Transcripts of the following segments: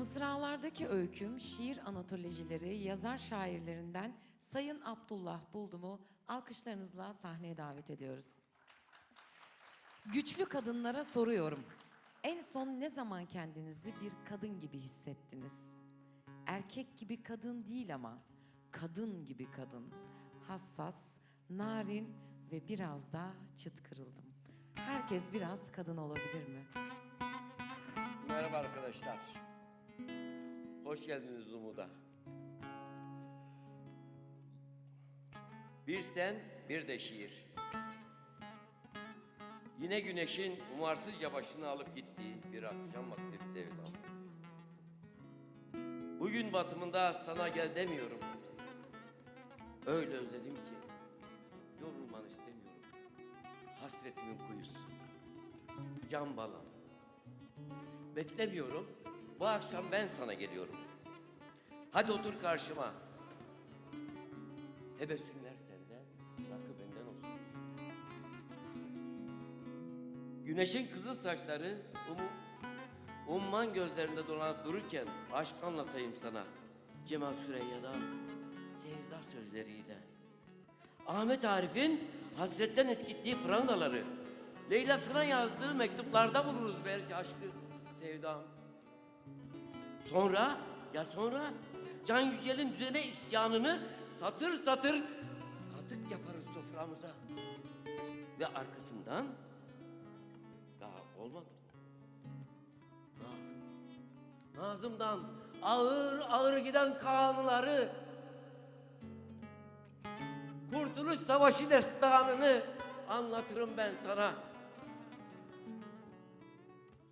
Mısralardaki öyküm şiir anatolojileri yazar şairlerinden Sayın Abdullah Buldum'u alkışlarınızla sahneye davet ediyoruz. Güçlü kadınlara soruyorum. En son ne zaman kendinizi bir kadın gibi hissettiniz? Erkek gibi kadın değil ama kadın gibi kadın. Hassas, narin ve biraz da çıt kırıldım. Herkes biraz kadın olabilir mi? Merhaba arkadaşlar. Hoş geldiniz Umut'a. Bir sen, bir de şiir. Yine güneşin umarsızca başını alıp gittiği bir akşam vakti sevdam. Bugün batımında sana gel demiyorum. Öyle özledim ki yorulmanı istemiyorum. Hasretimin kuyusu. Can balam. Beklemiyorum. Bu akşam ben sana geliyorum. Hadi otur karşıma. Tebessümler senden, rakı benden olsun. Güneşin kızıl saçları umu, umman gözlerinde dolanıp dururken aşk anlatayım sana. Cemal Süreyya'da sevda sözleriyle. Ahmet Arif'in hasretten eskittiği prangaları. Leyla'sına yazdığı mektuplarda buluruz belki aşkı, sevdam. Sonra, ya sonra Can Yücel'in düzene isyanını satır satır katık yaparız soframıza. Ve arkasından daha olmadı. Nazım. Nazım'dan ağır ağır giden kanunları Kurtuluş Savaşı destanını anlatırım ben sana.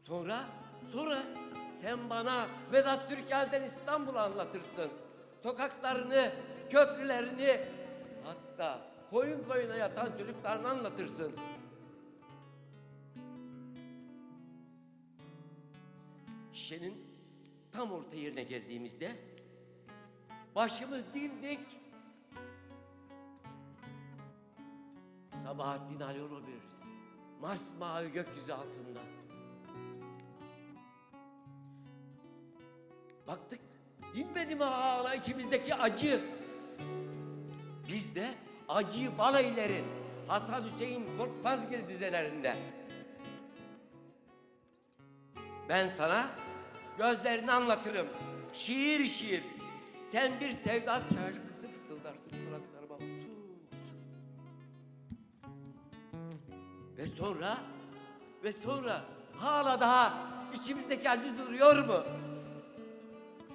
Sonra, sonra sen bana Vedat Türkel'den İstanbul'u anlatırsın. Sokaklarını, köprülerini, hatta koyun koyuna yatan çocuklarını anlatırsın. Şişenin tam orta yerine geldiğimizde başımız dimdik Sabahattin Ali olabiliriz. Masmavi gökyüzü altında. Baktık dinmedi mi hala içimizdeki acı? Biz de acıyı bal eyleriz. Hasan Hüseyin Korkmazgil dizelerinde. Ben sana gözlerini anlatırım. Şiir şiir. Sen bir sevda şarkısı fısıldarsın kulaklarıma. Usul usul. Ve sonra ve sonra hala daha içimizdeki acı duruyor mu?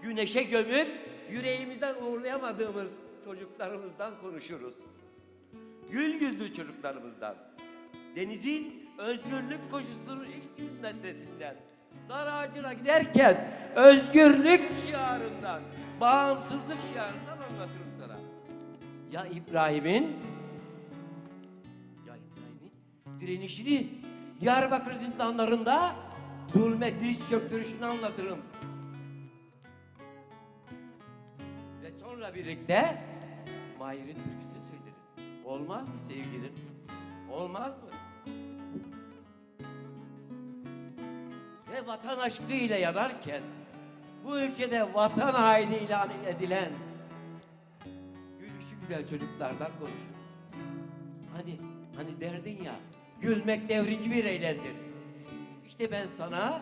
Güneşe gömüp yüreğimizden uğurlayamadığımız çocuklarımızdan konuşuruz. Gül yüzlü çocuklarımızdan. Denizin özgürlük koşusunun ilk yüz metresinden. Dar ağacına giderken özgürlük şiarından, bağımsızlık şiarından anlatırım sana. Ya İbrahim'in ya İbrahim'in direnişini Diyarbakır zindanlarında zulme diz çöktürüşünü anlatırım. Sonra birlikte Mahir'in türküsünü söyleriz. Olmaz mı sevgilim? Olmaz mı? Ve vatan aşkıyla yanarken bu ülkede vatan haini ilan edilen gülüşü güzel çocuklardan konuşuruz. Hani, hani derdin ya, gülmek devrimci bir eylemdir. İşte ben sana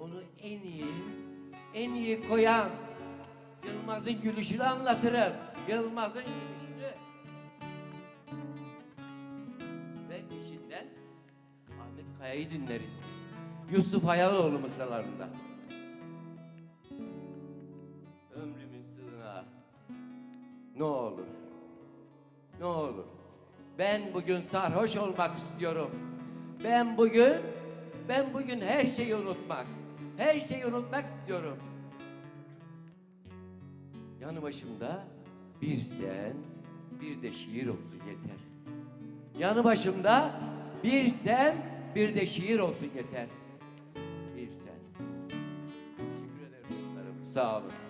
onu en iyi, en iyi koyan Yılmaz'ın gülüşünü anlatırım. Yılmaz'ın gülüşünü. Ve peşinden Ahmet Kaya'yı dinleriz. Yusuf Hayaloğlu mısralarında. Ömrümün sığınağı. Ne olur. Ne olur. Ben bugün sarhoş olmak istiyorum. Ben bugün, ben bugün her şeyi unutmak. Her şeyi unutmak istiyorum. Yanı başımda bir sen, bir de şiir olsun yeter. Yanı başımda bir sen, bir de şiir olsun yeter. Bir sen. Teşekkür ederim dostlarım. Sağ olun.